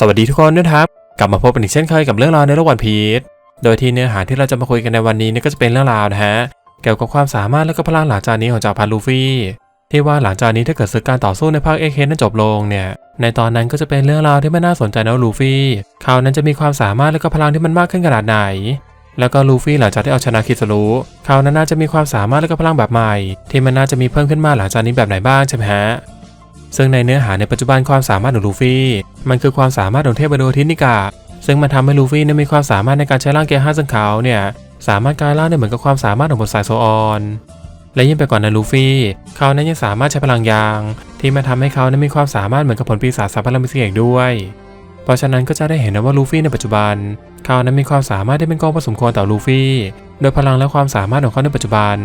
สวัสดีทุกคนนะครับ กลับมาพบกันอีกเช่นเคยกับเรื่องราวในโลกวันพีชโดยที่เนื้อหาที่เราจะมาคุยกันในวันนี้เนี่ยก็จะเป็นเรื่องราวนะฮะเกี่ยวกับความสามารถและก็พลังหลังจากนี้ของจากรพันลูฟี่ที่ว่าหลังจากนี้ถ้าเกิดศึกการต่อสู้ในภาคเอเคนั้นจบลงเนี่ยในตอนนั้นก็จะเป็นเรื่องราวที่ไม่น่าสนใจนะลูฟี่เขานั้นจะมีความสามารถและก็พลังที่มันมากขึ้นขนาดไหน แล้วก็ลูฟี่หลังจากที่เอาชนะคิสรุเขานั้นน่าจะมีความสามารถและก็พลังแบบใหม่ ที่มันน่าจะมีเพิ่มขึ้นมาหลังจากนี้แบบไหนบ้างใช่ไหมฮะซึ่งในเนื้อหาในปัจจุบันความสามารถของลูฟี่ มันคือความสามารถของเทพบดทินิกา ซึ่งมันทำให้ลูฟี่นั้นมีความสามารถในการใช้ร่างเกียร์ห้าซึ่งขาเนี่ยสามารถกลายร่างได้เหมือนกับความสามารถของบทสายโซออน และยิ่งไปกว่านั้นลูฟี่เขานั้นยังสามารถใช้พลังยาง ที่มาทำให้เขานั้นมีความสามารถเหมือนกับผลปีศาจสัพพลังมิเศษด้วย เพราะฉะนั้นก็จะได้เห็นนะว่าลูฟี่ในปัจจุบันเขานั้นมีความสามารถที่เป็นกองผสมควรต่อลูฟี่ โดยพลังและความสามารถของเขาในปัจจุบัน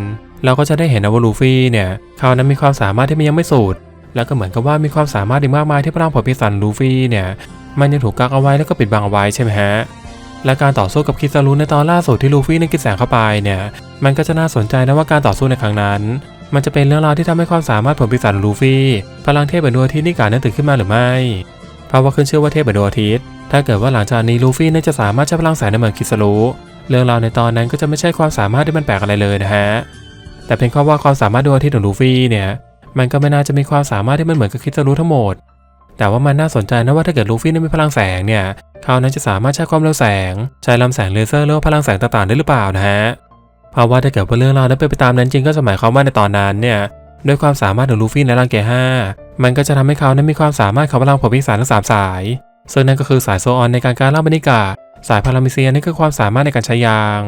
เราก็จะได้เห็นนะว่าลูฟี่เนี่ยเขานั้นมีความสามารถที่มันยังไม่สุด แล้วก็เหมือนกับว่ามีความสามารถอีกมากมายที่พลังผลปีศาจลูฟี่เนี่ย มันยังถูกกักเอาไว้แล้วก็ปิดบังเอาไว้ใช่ไหมฮะ และการต่อสู้กับคิซารุในตอนล่าสุดที่ลูฟี่นั้นกินแสงเข้าไปเนี่ย มันก็จะน่าสนใจนะว่าการต่อสู้ในครั้งนั้น มันจะเป็นเรื่องราวที่ทำให้ความสามารถผลปีศาจลูฟี่พลังเทพแห่งดวงอาทิตย์นิการนั้นตื่นขึ้นมาหรือไม่ เพราะว่าขึ้นชื่อว่าเทพแห่งดวงอาทิตย์ ถ้าเกิดว่าหลังจากนี้ลูฟี่นั้นจะสามารถใช้พลังแสงในเหมือนคิซารุเรื่องราวในตอนนั้นก็จะไม่ใช่ความสามารถที่มันแปลกอะไรเลยนะฮะแต่เป็นเพราะว่าความสามารถดวงอาทิตย์ของลูฟี่เนี่ย มันก็ไม่น่าจะมีความสามารถที่มันเหมือนกับคิซารุทั้งหมด แต่ว่ามันน่าสนใจนะว่าถ้าเกิดลูฟี่นั้นมีพลังแสงเนี่ย เขานั้นจะสามารถใช้ความเร็วแสง ใช้ลำแสงเลเซอร์หรือพลังแสงต่างๆได้หรือเปล่านะฮะ เพราะว่าถ้าเกิดว่าเรื่องราวนั้นเป็นไปตามนั้นจริงก็หมายความว่าในตอนนั้นเนี่ยด้วยความสามารถของลูฟี่ในร่างเกียร์5มันก็จะทำให้เขานั้นมีความสามารถของพลังผลพิศาจทั้งสามสาย ซึ่งนั่นก็คือสายโซออนในการการล่าบรรยากาศสายพารามิเซียนี่คือความสามารถในการใช้ยาง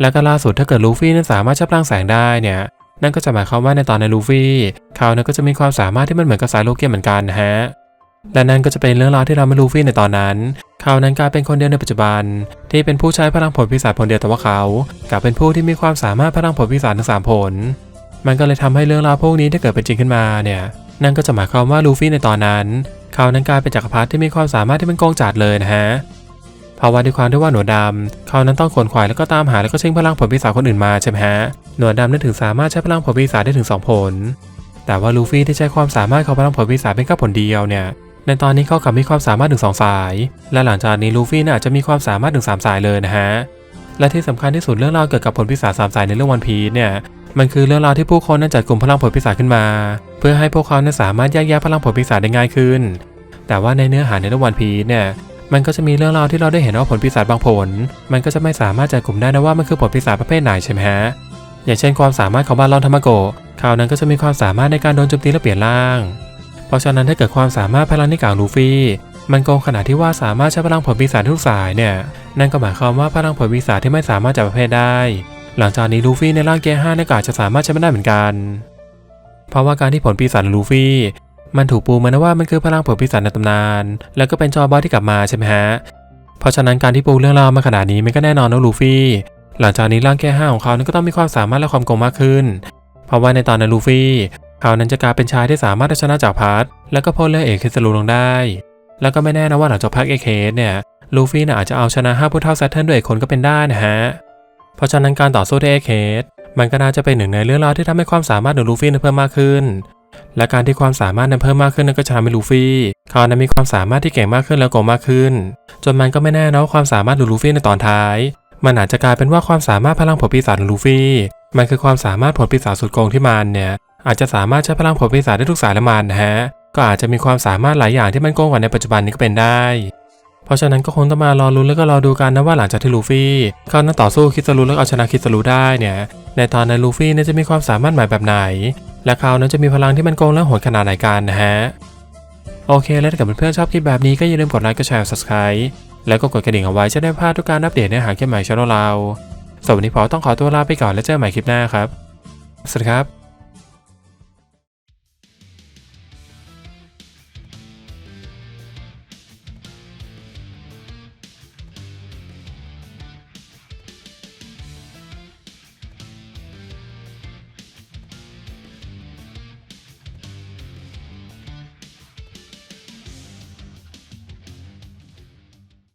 และก็ล่าสุดถ้าเกิดลูฟี่นั้นสามารถใช้พลังแสงได้เนี่ย นั่นก็จะหมายความว่าในตอนในลูฟี่เขาเนี่ยก็จะมีความสามารถที่มันเหมือนกับสายโลเกียเหมือนกันนะฮะและนั่นก็จะเป็นเรื่องราวที่เราไม่ลูฟี่ในตอนนั้น เขานั้นกลายเป็นคนเดียวในปัจจุบัน ที่เป็นผู้ใช้พลังผลพิศาจผลเดียวแต่ว่าเขากลับเป็นผู้ที่มีความสามารถพลังผลพิศาจทั้งสามผล มันก็เลยทำให้เรื่องราวพวกนี้ถ้าเกิดเป็นจริงขึ้นมาเนี่ย นั่นก็จะหมายความว่าลูฟี่ในตอนนั้น เขานั้นกลายเป็นจักรพรรดิที่มีความสามารถที่มันโกงจัดเลยนะฮะ ราะว่าด้วยความที่ว่าหนวดดำเขานั้นต้องขวนขวายแล้วก็ตามหาแล้วก็ชิงพลังผลปีศาจคนอื่นมาใช่ไหมฮะหนวดดำนั้นถึงสามารถใช้พลังผลปีศาจได้ถึง 2 ผล แต่ว่าลูฟี่ที่ใช้ความสามารถของพลังผลปีศาจเป็นแค่ผลเดียวเนี่ยในตอนนี้เขากลับมีความสามารถถึง 2 สาย และหลังจากนี้ลูฟี่น่าจะมีความสามารถถึง 3 สายเลยนะฮะและที่สำคัญที่สุดเรื่องราวเกี่ยวกับผลปีศาจสามสายในเรื่องวันพีเนี่ยมันคือเรื่องราวที่ผู้คนนั้นจัดกลุ่มพลังผลปีศาจขึ้นมา เพื่อให้พวกเขานั้นสามารถแยกแยะพลังผลปีศาจได้ง่ายขึ้น แต่ว่าในเนื้อหาในเรื่องวันพีเนี่ย มันก็จะมีเรื่องราวที่เราได้เห็นว่าผลปีศาจบางผล มันก็จะไม่สามารถจัดกลุ่มได้นะว่ามันคือผลปีศาจประเภทไหนใช่ไหมฮะอย่างเช่นความสามารถของบาลอนธรรมโกะเขานั้นก็จะมีความสามารถในการโดนโจมตีและเปลี่ยนร่าง เพราะฉะนั้นถ้าเกิดความสามารถพลังนิกางลูฟี่มันโกงขนาดที่ว่าสามารถใช้พลังผลปีศาจทุกสายเนี่ย นั่นก็หมายความว่าพลังผลปีศาจที่ไม่สามารถจัดประเภทได้ หลังจากนี้ลูฟี่ในร่างเกียร์ห้าเนี่ยก็อาจจะสามารถใช้ไม่ได้เหมือนกัน เพราะว่าการที่ผลปีศาจลูฟี่ มันถูกปูมานะว่ามันคือพลังผลปีศาจในตำนาน แล้วก็เป็นจอบอสที่กลับมาใช่ไหมฮะ เพราะฉะนั้นการที่ปูเรื่องราวมาขนาดนี้มันก็แน่นอนนะลูฟี่ หลังจากนี้ร่างแก้ห้าของเขานั้นก็ต้องมีความสามารถและความโกงมากขึ้น เพราะว่าในตอนนั้นลูฟี่เขานั้นจะกลายเป็นชายที่สามารถเอาชนะจากพัทแล้วก็พ่นเลือดเอกคิสรูลงได้ แล้วก็ไม่แน่นะว่าหลังจากพักเอเคสเนี่ยลูฟี่น่ะอาจจะเอาชนะห้าผู้เท่าแซตเทิลด้วยคนก็เป็นได้นะฮะ เพราะฉะนั้นการต่อสู้ที่เอเคสมันก็น่าจะเป็นหนึ่งในเรื่องราวที่ทำให้ความสามารถของลูฟี่เพิ่มมากขึ้น และการที่ความสามารถนั้นเพิ่มมากขึ้นนั้นก็จะทำให้ลูฟี่เขานั้นมีความสามารถที่เก่งมากขึ้นแล้วโกงมากขึ้น จนมันก็ไม่แน่นะว่าความสามารถของลูฟี่ในตอนท้าย มันอาจจะกลายเป็นว่าความสามารถพลังผลปีศาจของลูฟี่ มันคือความสามารถผลปีศาจสุดโกงที่มันเนี่ยอาจจะสามารถใช้พลังผลปีศาจได้ทุกสายละมันนะฮะก็อาจจะมีความสามารถหลายอย่างที่มันโกงกว่าในปัจจุบันนี้ก็เป็นได้ เพราะฉะนั้นก็คงต้องมารอรุ้นแล้วก็รอดูกันนะว่าหลังจากที่ลูฟี่เขานั้นต่อสู้คิสรูแล้วเอาชนะคิสรูได้เนี่ยในตอนนั้นลูฟี่เนี่ยจะมีความสามารถใหม่แบบไหน และเขานั้นจะมีพลังที่มันโกงและโหดขนาดไหนกันนะฮะ โอเค แล้วถ้าเกิดเพื่อนๆชอบคลิปแบบนี้ก็อย่าลืมกดไลค์กดแชร์ subscribe แล้วก็กดกระดิ่งเอาไว้จะได้ไม่พลาดทุกการอัปเดตเนื้อหาคลิปใหม่ช่องเราสำหรับวันนี้พอต้องขอตัวลาไปก่อนแล้วเจอกันใหม่คลิปหน้าครับ สวัสดีครับ